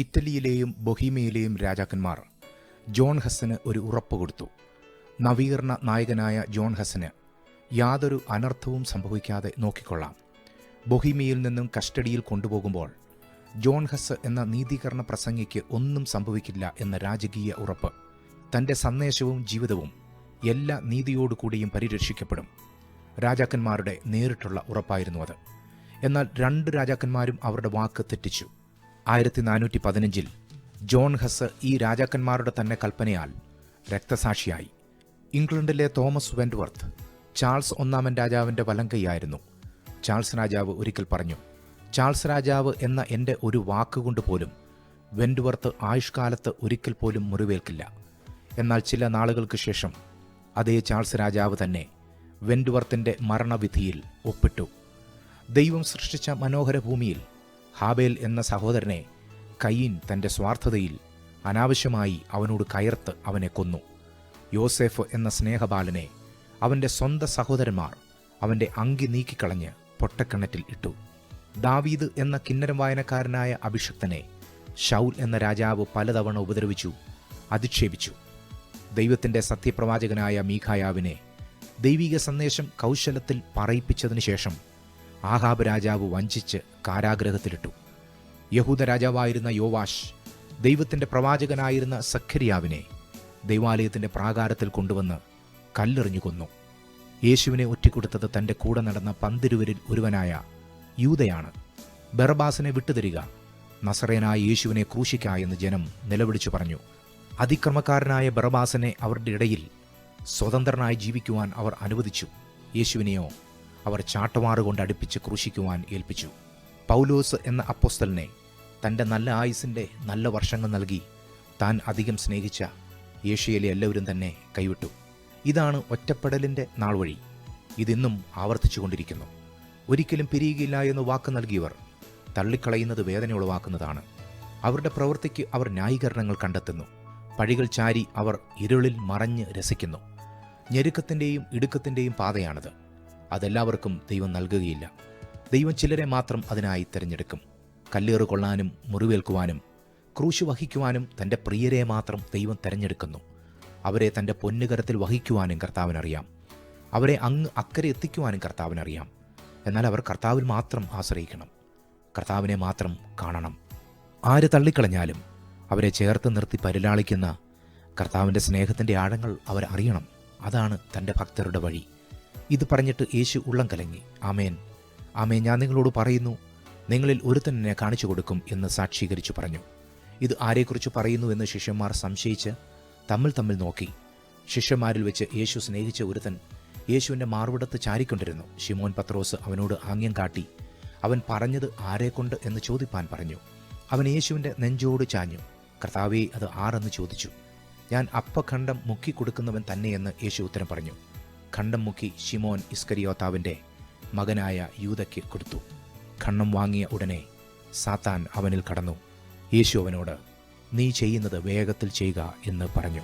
ഇറ്റലിയിലെയും ബൊഹീമിയയിലെയും രാജാക്കന്മാർ. ജോൺ ഹസന് ഒരു ഉറപ്പ് കൊടുത്തു. നവീകരണ നായകനായ ജോൺ ഹസന് യാതൊരു അനർത്ഥവും സംഭവിക്കാതെ നോക്കിക്കൊള്ളാം. ബൊഹീമിയയിൽ നിന്നും കസ്റ്റഡിയിൽ കൊണ്ടുപോകുമ്പോൾ ജോൺ ഹസ് എന്ന നീതീകരണ പ്രസംഗിക്ക് ഒന്നും സംഭവിക്കില്ല എന്ന രാജകീയ ഉറപ്പ് തന്റെ സന്ദേശവും ജീവിതവും എല്ലാ നീതിയോടുകൂടിയും പരിരക്ഷിക്കപ്പെടും. രാജാക്കന്മാരുടെ നേരിട്ടുള്ള ഉറപ്പായിരുന്നു അത്. എന്നാൽ രണ്ട് രാജാക്കന്മാരും അവരുടെ വാക്ക് തെറ്റിച്ചു. ആയിരത്തി നാനൂറ്റി പതിനഞ്ചിൽ ജോൺ ഹസ് ഈ രാജാക്കന്മാരുടെ തന്നെ കൽപ്പനയാൽ രക്തസാക്ഷിയായി. ഇംഗ്ലണ്ടിലെ തോമസ് വെൻഡ്വർത്ത് ചാൾസ് ഒന്നാമൻ രാജാവിന്റെ വലങ്കൈയായിരുന്നു ചാൾസ് രാജാവ് ഒരിക്കൽ പറഞ്ഞു ചാൾസ് രാജാവ് എന്ന എന്റെ ഒരു വാക്കുകൊണ്ട് പോലും വെൻഡ്വർത്ത് ആയുഷ്കാലത്ത് ഒരിക്കൽ പോലും മുറിവേൽക്കില്ല. എന്നാൽ ചില നാളുകൾക്ക് ശേഷം അതേ ചാൾസ് രാജാവ് തന്നെ വെൻഡ്വർത്തിന്റെ മരണവിധിയിൽ ഒപ്പിട്ടു. ദൈവം സൃഷ്ടിച്ച മനോഹര ഭൂമിയിൽ ഹാബേൽ എന്ന സഹോദരനെ കയ്യീൻ തന്റെ സ്വാർത്ഥതയിൽ അനാവശ്യമായി അവനോട് കയർത്ത് അവനെ കൊന്നു. യോസെഫ് എന്ന സ്നേഹബാലനെ അവന്റെ സ്വന്തം സഹോദരന്മാർ അവന്റെ അങ്കി നീക്കിക്കളഞ്ഞ് പൊട്ടക്കിണറ്റിൽ ഇട്ടു. ദാവീദ് എന്ന കിന്നരം വായനക്കാരനായ അഭിഷക്തനെ ഷൗൽ എന്ന രാജാവ് പലതവണ ഉപദ്രവിച്ചു അധിക്ഷേപിച്ചു. ദൈവത്തിന്റെ സത്യപ്രവാചകനായ മീഖായാവിനെ ദൈവിക സന്ദേശം കൗശലത്തിൽ പറയിപ്പിച്ചതിനു ശേഷം ആഹാബ് രാജാവ് വഞ്ചിച്ച് കാരാഗ്രഹത്തിലിട്ടു. യഹൂദ രാജാവായിരുന്ന യോവാഷ് ദൈവത്തിന്റെ പ്രവാചകനായിരുന്ന സഖരിയാവിനെ ദൈവാലയത്തിന്റെ പ്രാകാരത്തിൽ കൊണ്ടുവന്ന് കല്ലെറിഞ്ഞു കൊന്നു. യേശുവിനെ ഒറ്റിക്കൊടുത്തത് തന്റെ കൂടെ നടന്ന പന്തിരുവരിൽ ഒരുവനായ യൂതയാണ് ബർബാസിനെ വിട്ടുതരിക നസറേനായ യേശുവിനെ ക്രൂശിക്ക എന്ന് ജനം നിലവിളിച്ചു പറഞ്ഞു. അതിക്രമക്കാരനായ ബർബാസിനെ അവരുടെ ഇടയിൽ സ്വതന്ത്രനായി ജീവിക്കുവാൻ അവർ അനുവദിച്ചു. യേശുവിനെയോ അവർ ചാട്ടവാറ് കൊണ്ട് അടുപ്പിച്ച് ക്രൂശിക്കുവാൻ ഏൽപ്പിച്ചു. പൗലോസ് എന്ന അപ്പോസ്തലിനെ തന്റെ നല്ല ആയുസിന്റെ നല്ല വർഷങ്ങൾ നൽകി താൻ അധികം സ്നേഹിച്ച ഏഷ്യയിലെ എല്ലാവരും തന്നെ കൈവിട്ടു. ഇതാണ് ഒറ്റപ്പെടലിന്റെ നാൾ വഴി ഇതിന്നും ആവർത്തിച്ചുകൊണ്ടിരിക്കുന്നു. ഒരിക്കലും പിരിയുകയില്ല എന്ന് വാക്ക് നൽകിയവർ തള്ളിക്കളയുന്നത് വേദന ഉളവാക്കുന്നതാണ് അവരുടെ പ്രവൃത്തിക്ക് അവർ ന്യായീകരണങ്ങൾ കണ്ടെത്തുന്നു. പഴികൾ ചാരി അവർ ഇരുളിൽ മറഞ്ഞ് രസിക്കുന്നു. ഞെരുക്കത്തിന്റെയും ഇടുക്കത്തിന്റെയും പാതയാണത്. അതെല്ലാവർക്കും ദൈവം നൽകുകയില്ല. ദൈവം ചിലരെ മാത്രം അതിനായി തിരഞ്ഞെടുക്കും. കല്ലേറ് കൊള്ളാനും മുറിവേൽക്കുവാനും ക്രൂശ് വഹിക്കുവാനും തന്റെ പ്രിയരെ മാത്രം ദൈവം തിരഞ്ഞെടുക്കുന്നു. അവരെ തന്റെ പൊന്നുകരത്തിൽ വഹിക്കുവാനും കർത്താവിനറിയാം. അവരെ അങ്ങ് അക്കരെ എത്തിക്കുവാനും കർത്താവിനറിയാം. എന്നാൽ അവർ കർത്താവിൽ മാത്രം ആശ്രയിക്കണം. കർത്താവിനെ മാത്രം കാണണം. ആര് തള്ളിക്കളഞ്ഞാലും അവരെ ചേർത്ത് നിർത്തി പരിലാളിക്കുന്ന കർത്താവിന്റെ സ്നേഹത്തിന്റെ ആഴങ്ങൾ അവർ അറിയണം. അതാണ് തന്റെ ഭക്തരുടെ വഴി. ഇത് പറഞ്ഞിട്ട് യേശു ഉള്ളം കലങ്ങി. ആമേൻ. ആമേൻ ഞാൻ നിങ്ങളോട് പറയുന്നു നിങ്ങളിൽ ഒരുത്തൻ എന്നെ കാണിച്ചു കൊടുക്കും എന്ന് സാക്ഷീകരിച്ചു പറഞ്ഞു. ഇത് ആരെക്കുറിച്ച് പറയുന്നു എന്ന് ശിഷ്യന്മാർ സംശയിച്ച് തമ്മിൽ തമ്മിൽ നോക്കി. ശിഷ്യന്മാരിൽ വെച്ച് യേശു സ്നേഹിച്ച ഒരുത്തൻ യേശുവിന്റെ മാർവിടത്ത് ചാരിക്കൊണ്ടിരുന്നു. ഷിമോൻ പത്രോസ് അവനോട് ആംഗ്യം കാട്ടി അവൻ പറഞ്ഞത് ആരെക്കൊണ്ട് എന്ന് ചോദിപ്പാൻ പറഞ്ഞു. അവൻ യേശുവിന്റെ നെഞ്ചോട് ചാഞ്ഞു. കർത്താവേ അത് ആരെന്ന് ചോദിച്ചു. ഞാൻ അപ്പഖണ്ഡം മുക്കിക്കൊടുക്കുന്നവൻ തന്നെയെന്ന് യേശു ഉത്തരം പറഞ്ഞു. ഖണ്ഡം മുക്കി ഷിമോൻ ഇസ്കരിയോത്താവിന്റെ മകനായ യൂതയ്ക്ക് കൊടുത്തു. ഖണ്ണം വാങ്ങിയ ഉടനെ സാത്താൻ അവനിൽ കടന്നു. യേശു അവനോട് നീ ചെയ്യുന്നത് വേഗത്തിൽ ചെയ്യുക എന്ന് പറഞ്ഞു.